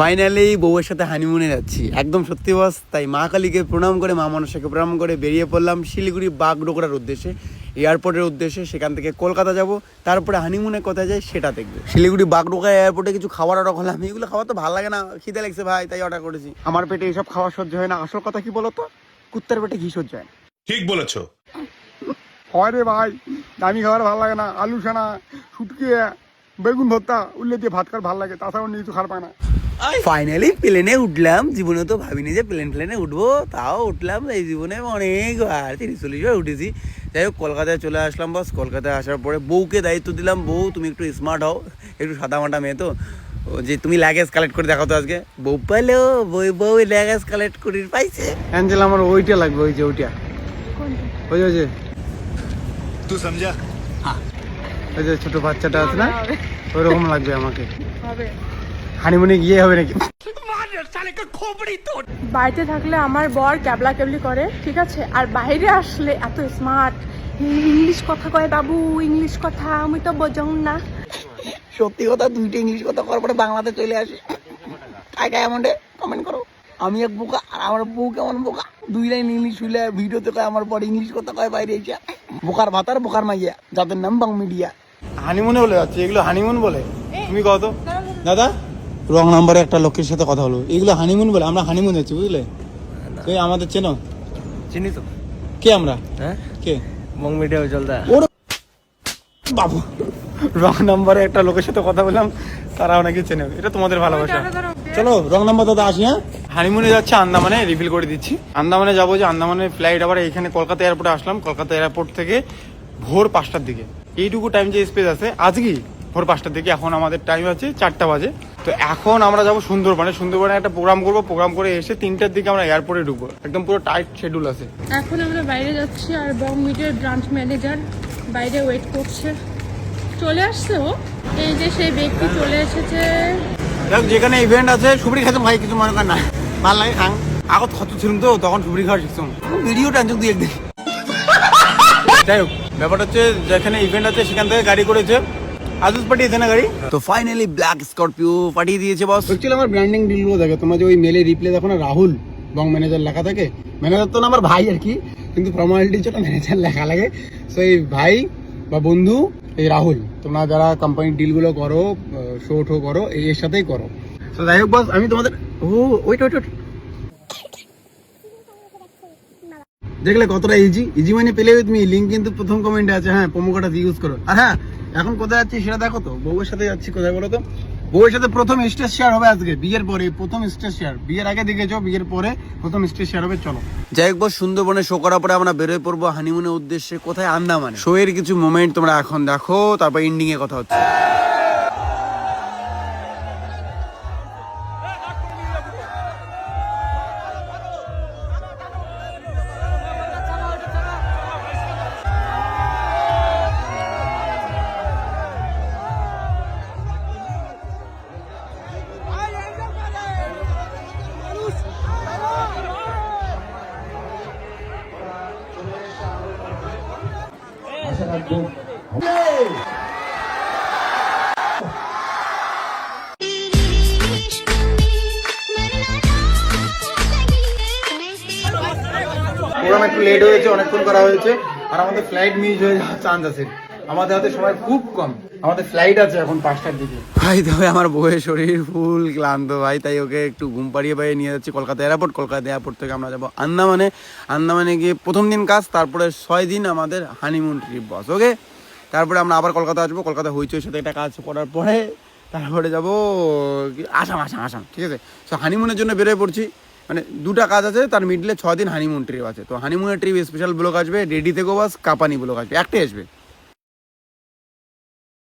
Finally বউয়ের সাথে হানিমুনে যাচ্ছি। একদম সত্যি বস তাই মা কালীকে প্রণাম করে মা মনসাকে প্রণাম করে বেরিয়ে পড়লাম শিলিগুড়ি বাগডোগরার উদ্দেশ্যে। এয়ারপোর্টের উদ্দেশ্যে সেখান থেকে কলকাতা যাব তারপরে হানিমুনে কোথায় যাই সেটা দেখবে। শিলিগুড়ি বাগডোগরা এয়ারপোর্টে কিছু খাবার অর্ডার করলাম। এগুলো খাওয়া তো ভালো লাগে না খিদে লাগছে ভাই তাই অর্ডার করেছি। আমার পেটে এইসব খাওয়া সহ্য হয় না। আসল কথা কি বলতো? কুত্তার পেটে ঘি সহ্য হয় ঠিক বলেছ। হয় রে ভাই দামি খাবার ভালো লাগে না। আলু সানা শুটকি বেগুন ভর্তা উল্লে দিয়ে ভাত খাওয়ার ভালো লাগে। তাছাড়া অন্য কিছু খাওয়ার পায় না। ফাইনালি প্লেনে উঠলাম। জীবনে তো ভাবিনি যে প্লেন প্লেনে উঠবো। তাও উঠলাম। এই জীবনে অনেকবার তিরিশ চল্লিশ বার উঠেছি। যাই হোক কলকাতায় চলে আসলাম বাস কলকাতায় আসার পরে বউকে দায়িত্ব দিলাম। বউ তুমি একটু স্মার্ট হও। একটু সাদা মাটা মেয়ে তো। যে তুমি লাগেজ কালেক্ট করে দেখো তো আজকে। বউ পাইলেও বই বউ লাগেজ কালেক্ট করে পাইছে? অ্যাঞ্জেল আমার ওইটা লাগবে ওই যে ওইটা। ওই ওই যে। তুই সমঝা হ্যাঁ। ওই যে ছোট বাচ্চাটা আছে না? ওরকম লাগবে আমাকে। হবে। হানিমুনে গিয়ে হবে নাকি? বাড়িতে থাকলে আমার বর ক্যাবলা ক্যাবলি করে ঠিক আছে? আর বাইরে আসলে এত স্মার্ট ইংলিশ কথা কয় বাবু ইংলিশ কথা আমি তো বোঝং না। সত্যি কথা দুইটা ইংলিশ কথা করার পরে বাংলাতে চলে আসে। কায় কায় এমন কমেন্ট করো। আমি এক বোকা আর আমার বউ কেমন বোকা? দুই লাইন ইংলিশ শুলে ভিডিওতে কয় আমার পর ইংলিশ কথা কয় বাইরে এসে। বোকার ভাতার বোকার মাইয়া যাদের নাম বাং মিডিয়া হানিমুনে বলে যাচ্ছে এগুলো হানিমুন বলে। তুমি কত? দাদা? রং নাম্বারে একটা লোকের সাথে কথা হলো এগুলো হানিমুন বলে আমরা হানিমুন যাচ্ছি বুঝলে? কে আমাদের চেনো? চিনি তো। কে আমরা? হ্যাঁ? কে? মং মিডিয়া চলতা ওর বাবু রং নাম্বারে একটা লোকের সাথে কথা বললাম তারা অনেকে চেনে। এটা তোমাদের ভালোবাসা। চলো রং নাম্বার দাদা আসি হ্যাঁ? হানিমুনে যাচ্ছে আন্দামানে রিফিল করে দিচ্ছি। আন্দামানে যাব যে আন্দামানে ফ্লাইট আবার এখানে কলকাতা এয়ারপোর্টে আসলাম। কলকাতা এয়ারপোর্ট থেকে ভোর পাঁচটার দিকে। এইটুকু টাইম যে স্পেস আছে আজকেই ভোর পাঁচটার দিকে। এখন আমাদের টাইম আছে চারটা বাজে। তো এখন আমরা যাব সুন্দরবনে। সুন্দরবনে একটা প্রোগ্রাম করব। প্রোগ্রাম করে এসে তিনটার দিকে আমরা এয়ারপোর্টে ঢুকবো। একদম পুরো টাইট শিডিউল আছে। এখন আমরা বাইরে যাচ্ছি আর বং মিডিয়ার ব্রাঞ্চ ম্যানেজার বাইরে ওয়েট করছে। চলে আসছে ও? এই যে সেই ব্যক্তি চলে এসেছে। যেখানে ইভেন্ট আছে সুবরি খেতে ভাই কিছু মনে কর না। ভালো লাগে খাং আগত কত ছিলাম তো তখন সুবরি খাওয়া শিখছিলাম ভিডিও টানছো দুই একদিন। যাই হোক ব্যাপারটা হচ্ছে যেখানে ইভেন্ট আছে সেখান থেকে গাড়ি করেছে। আজুস পাঠিয়েছে না গাড়ি? তো ফাইনালি ব্ল্যাক স্করপিও পাঠিয়ে দিয়েছে বস অ্যাকচুয়ালি আমার ব্র্যান্ডিং ডিলগুলো দেখে তোমার যে ওই মেলে রিপ্লে দেখো না রাহুল বং ম্যানেজার লেখা থাকে। ম্যানেজার তো না আমার ভাই আর কি কিন্তু ফর্মালিটির জন্য ম্যানেজার লেখা লাগে। সো এই ভাই বা বন্ধু এই রাহুল তোমরা যারা কোম্পানির ডিলগুলো করো শো ঠো করো এই এর সাথেই করো। তো যাই হোক বস আমি তোমাদের ও ওইট ওইট ওইট দেখলে কতটা ইজি ইজি মানে পেলে তুমি লিঙ্ক কিন্তু প্রথম কমেন্টে আছে। হ্যাঁ প্রোমো কোডটা ইউজ করো। আর হ্যাঁ এখন কোথায় যাচ্ছি সেটা দেখো তো বউয়ের সাথে যাচ্ছি কোথায় বলো তো? বউয়ের সাথে প্রথম স্টেজ শেয়ার হবে আজকে বিয়ের পরে প্রথম স্টেজ শেয়ার বিয়ের আগে দেখেছ বিয়ের পরে প্রথম স্টেজ শেয়ার হবে চলো। যাই হোক সুন্দরবনে শো করার পরে আমরা বেরোয় পড়ব হানিমুনের উদ্দেশ্যে। কোথায়? আন্দামানে। শো এর কিছু মোমেন্ট তোমরা এখন দেখো তারপর এন্ডিং এ কথা হচ্ছে। প্রোগ্রাম একটু লেট হয়েছে, অনেকক্ষণ করা হয়েছে, আর আমাদের ফ্লাইট মিস হয়ে যাওয়ার চান্স আছে। আমাদের হাতে সময় খুব কম। আমাদের ফ্লাইট আছে এখন পাঁচটার দিকে। ভাই তবে আমার বউয়ের শরীর ফুল ক্লান্ত ভাই, তাই ওকে একটু ঘুম পাড়িয়ে পাড়িয়ে নিয়ে যাচ্ছি কলকাতা এয়ারপোর্ট কলকাতা এয়ারপোর্ট থেকে আমরা যাব আন্দামানে। আন্দামানে গিয়ে প্রথম দিন কাজ, তারপরে ছয় দিন আমাদের হানিমুন ট্রিপ বস ওকে তারপরে আমরা আবার কলকাতা আসব, কলকাতা হইচইর সাথে একটা কাজ করার পরে তারপরে যাব আসাম আসাম আসাম, ঠিক আছে? সো হানিমুনের জন্য বেরোয় পড়ছি। মানে দুটা কাজ আছে, তার মিডলে ছ দিন হানিমুন ট্রিপ আছে। তো হানিমুনের ট্রিপ স্পেশাল ব্লক আসবে রেডি থেকো বাস কাপানি ব্লক আসবে, একটাই আসবে।